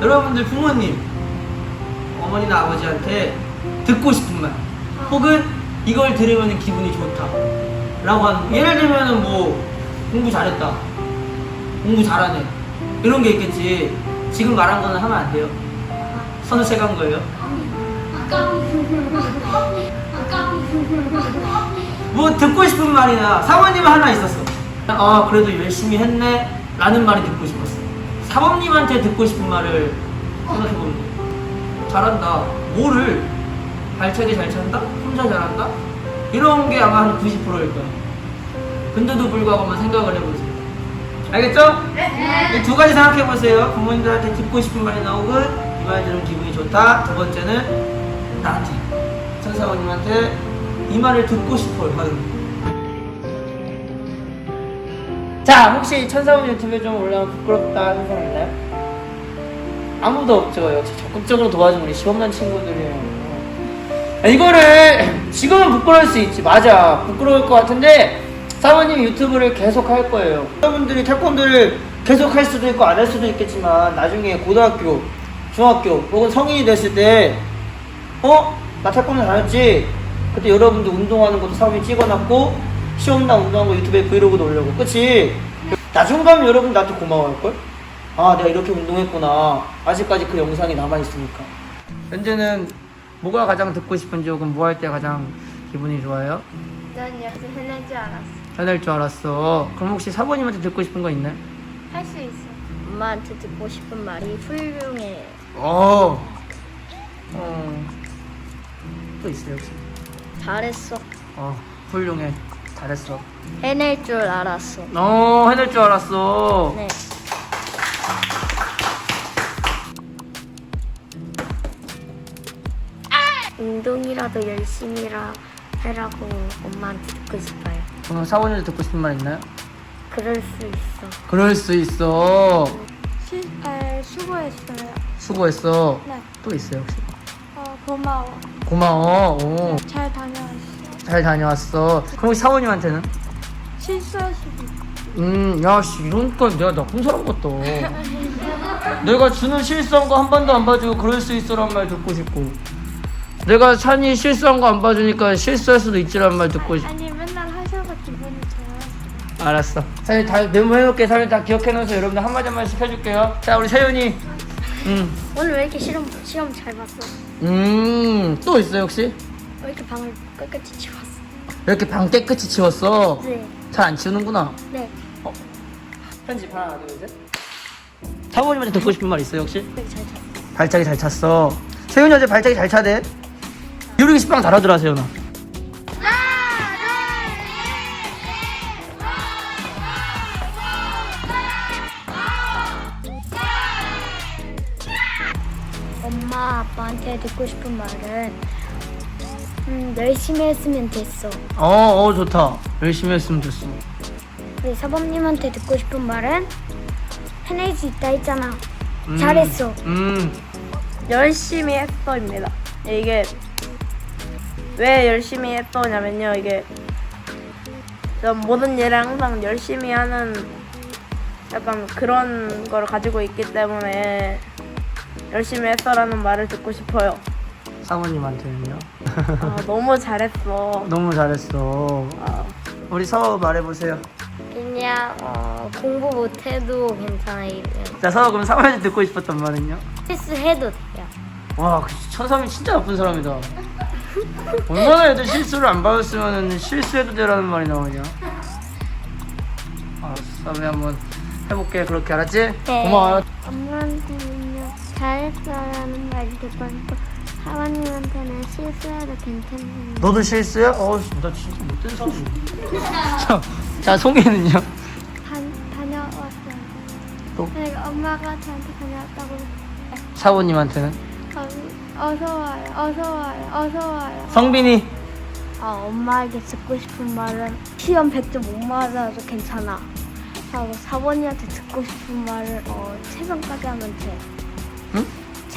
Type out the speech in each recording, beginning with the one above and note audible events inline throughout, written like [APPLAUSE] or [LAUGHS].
여러분들 부모님, 어머니나 아버지한테 듣고 싶은 말, 혹은 이걸 들으면 기분이 좋다. 라고 하는, 예를 들면은 뭐, 공부 잘했다. 공부 잘하네. 이런 게 있겠지. 지금 말한 거는 하면 안 돼요. 선을 세간 거예요. 뭐 듣고 싶은 말이나 사모님 하나 있었어. 아 그래도 열심히 했네 라는 말이 듣고 싶었어. 사모님한테 듣고 싶은 말을 생각해보면 돼. 잘한다. 뭐를 발차기 잘 찬다? 혼자 잘한다? 이런 게 아마 한 90%일 거야. 근데도 불구하고 한번 생각을 해보세요. 알겠죠? 네. 이두 가지 생각해보세요. 부모님들한테 듣고 싶은 말이 나오고 이 말 들으면 기분이 좋다. 두 번째는 나한테 천사모님한테 이 말을 듣고 싶어요. 하는 자, 혹시 천사모님 유튜브에 좀 올라오면 부끄럽다 하는 사람 있나요? 아무도 없죠. 역시 적극적으로 도와준 우리 시험난 친구들이에요. 아, 이거를 [LAUGHS] 지금은 부끄러울 수 있지. 맞아. 부끄러울 것 같은데 사모님 유튜브를 계속 할 거예요. 여러분들이 태권도를 계속 할 수도 있고 안 할 수도 있겠지만 나중에 고등학교, 중학교 혹은 성인이 됐을 때 어? 나 태권도 잘했지? 그때 여러분들 운동하는 것도 사모님 찍어놨고 시험 나 운동한 거 유튜브에 브이로그도 올려고 그치? 나중 가면 여러분 나한테 고마워할걸? 아 내가 이렇게 운동했구나 아직까지 그 영상이 남아있으니까 현재는 뭐가 가장 듣고 싶은지 혹은 뭐 할 때 가장 기분이 좋아요? 난 역시 해낼 줄 알았어. 해낼 줄 알았어 그럼 혹시 사모님한테 듣고 싶은 거 있나요? 할 수 있어. 엄마한테 듣고 싶은 말이 훌륭해. 어. 어. 또 있어요 혹시? 잘했어. 어 훌륭해 잘했어 해낼 줄 알았어. 어 해낼 줄 알았어 네. 운동이라도 열심히라 해라고 엄마한테 듣고 싶어요. 그럼 사모님한테 듣고 싶은 말 있나요? 그럴 수 있어. 그럴 수 있어 시, 에, 수고했어요. 수고했어 네. 또 있어요 혹시? 어, 고마워. 고마워 오, 잘 다녀왔어. 잘 다녀왔어 그럼 사모님한테는? 실수할 수도 있고. 음, 야, 씨, 이러니까 내가 나쁜 사람 같다. [LAUGHS] 내가 주는 실수한 거 한 번도 안 봐주고 그럴 수 있어란 말 듣고 싶고. 내가 찬이 실수한 거 안 봐주니까 실수할 수도 있지란 말 듣고 싶고. 아니, 맨날 하셔서 기분이 좋아요. 알았어. 사실 다 메모 해놓을게. 사실 다 기억해 놓으서 여러분들 한마디 한마디씩 해줄게요. 자, 우리 세윤이. 음, 오늘 왜 이렇게 시험, 시험 잘 봤어? 음, 또 있어요, 혹시? 방을 끝까지 치웠어? 왜 이렇게 방 깨끗이 치웠어? 네. 잘 안 치우는구나. 네. 편집 하나, 둘, 셋. 사모님한테 듣고 싶은 말 있어요, 혹시? 되게 잘 쳤어. 발차기 잘 찼어. 세윤이 어제 발차기 잘 차대. 요리기 식빵 잘하더라, 세윤아. 엄마 아빠한테 듣고 싶은 말은 음, 열심히 했으면 됐어. 어, 어, 좋다. 열심히 했으면 됐어. 우리 사범님한테 듣고 싶은 말은 해낼 수 있다 했잖아. 음, 잘했어. 음, 열심히 했어입니다. 이게 왜 열심히 했어냐면요. 이게 전 모든 일을 항상 열심히 하는 약간 그런 걸 가지고 있기 때문에 열심히 했어라는 말을 듣고 싶어요. 사모님한테는요. 아, 너무 잘했어. 너무 잘했어. 아, 우리 서우 말해보세요. 그냥 어, 공부 못해도 괜찮아. 이러면. 자, 서우 그럼 사모님한테 듣고 싶었던 말은요? 실수해도 돼요. 와, 그 천삼이 진짜 나쁜 사람이다. 얼마나 애들 실수를 안 받았으면 실수해도 되라는 말이 나오냐? 알았어, 사모님 한번 해볼게. 그렇게 알았지? 네. 고마워요. 엄마한테는요 잘했어라는 말이 듣고 싶고 사원님한테는 실수해도 괜찮은데 너도 실수야? 어, 나 진짜 못된 사람이야. 자, [LAUGHS] 자, 송이는요? 다녀왔어요. 또? 내가 엄마가 저한테 다녀왔다고 사모님한테는? 어, 어서 와요, 어서 와요, 어서 와요. 성빈이. 아, 엄마에게 듣고 싶은 말은 시험 100점 못 맞아도 괜찮아. 하고 사원이한테 듣고 싶은 말은 어, 최선까지 하면 돼.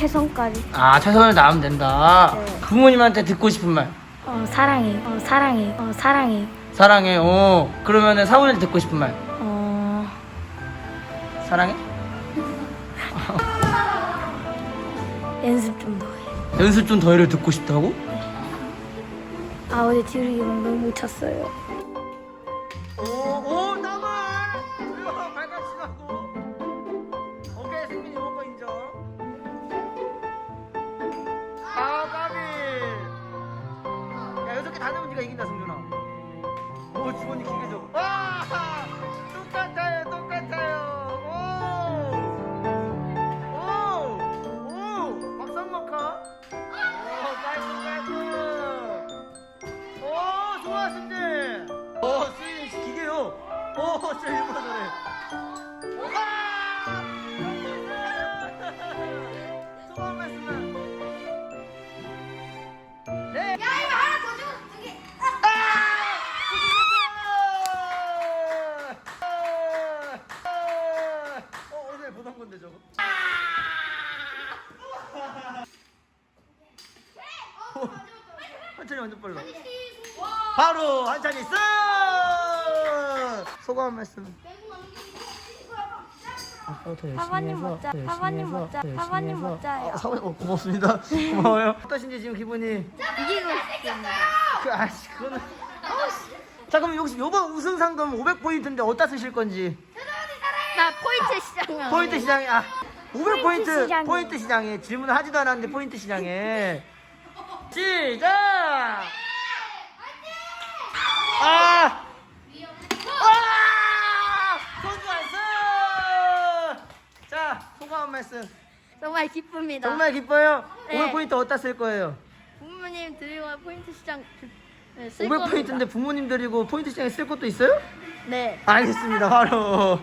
응? 최선까지. 아, 최선을 다하면 된다. 네. 부모님한테 듣고 싶은 말. 어, 사랑해. 어, 사랑해. 어, 사랑해. 사랑해. 어. 그러면은 사모님한테 듣고 싶은 말. 어, 사랑해? [LAUGHS] 연습 좀 더 해. 연습 좀 더해를 듣고 싶다고? 아 어제 뒤르기 너무 못 쳤어요. 한찬이 완전 빨라. 바로 한찬이 쓰! 소감 한 말씀. 아까부터 열심히 사관님 해서, 멋져. 열심히 사관님 해서, 멋져. 열심히 사관님 해서. 멋져요. 아, 어, 고맙습니다. [LAUGHS] 고마워요. 어떠신지 지금 기분이? 이기고 싶습니다. 그, 아씨 그거는. 자 그럼 혹시 요번 우승 상금 500포인트인데 어디다 쓰실 건지 나 포인트 시장. 포인트 시장에 아 500포인트 시장에. 포인트 시장에 질문을 하지도 않았는데 포인트 시장에 시작 아 아! 안쓰 자 소감 한 말씀 정말 기쁩니다. 정말 기뻐요 네. 500포인트 어디다 쓸 거예요 부모님 드리고 포인트 시장 네, 쓸 500포인트인데 부모님 드리고 포인트 시장에 쓸 것도 있어요? 네. 알겠습니다 바로